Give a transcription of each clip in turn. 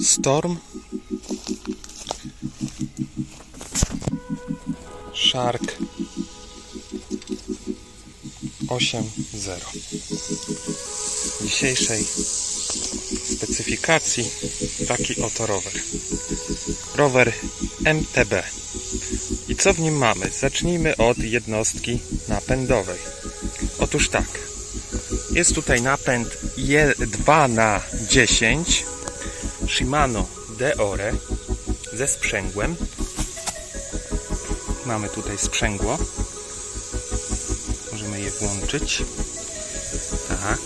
Storm Shark 8.0 dzisiejszej specyfikacji taki oto rower. Rower MTB. I co w nim mamy? Zacznijmy od jednostki napędowej. Otóż tak. Jest tutaj napęd 2 na 10 Shimano Deore ze sprzęgłem. Mamy tutaj sprzęgło. Możemy je włączyć. Tak.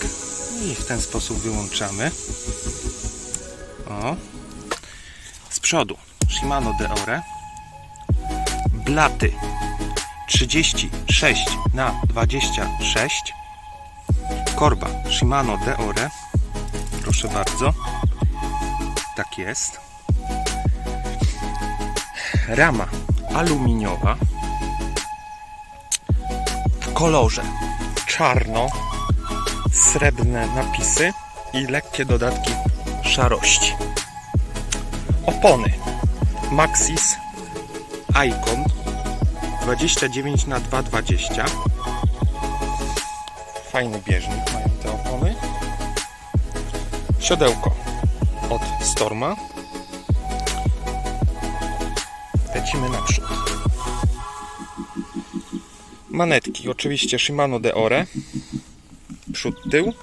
I w ten sposób wyłączamy. O. Z przodu Shimano Deore. Blaty 36 na 26. Korba Shimano Deore. Proszę bardzo. Tak jest. Rama aluminiowa w kolorze czarno, srebrne napisy i lekkie dodatki szarości. Opony Maxis Icon 29 na 220 Fajny bieżnik mają te opony. Siodełko od Storma. Lecimy naprzód. Manetki, oczywiście Shimano Deore. Przód, tył.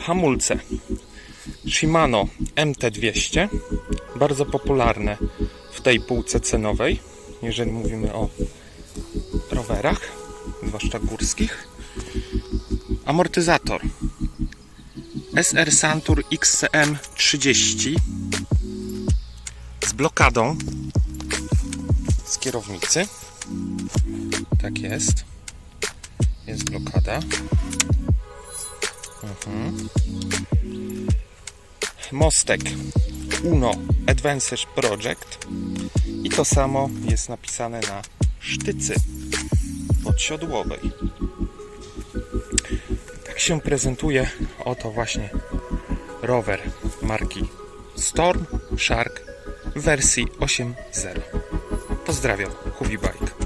Hamulce Shimano MT200. Bardzo popularne w tej półce cenowej, jeżeli mówimy o rowerach, zwłaszcza górskich. Amortyzator SR Santur XCM 30 z blokadą z kierownicy. Tak jest. Jest blokada. Mhm. Mostek Uno Advanced Project i to samo jest napisane na sztycy podsiodłowej. Się prezentuje oto właśnie rower marki Storm Shark w wersji 8.0. Pozdrawiam, Hubi Bike.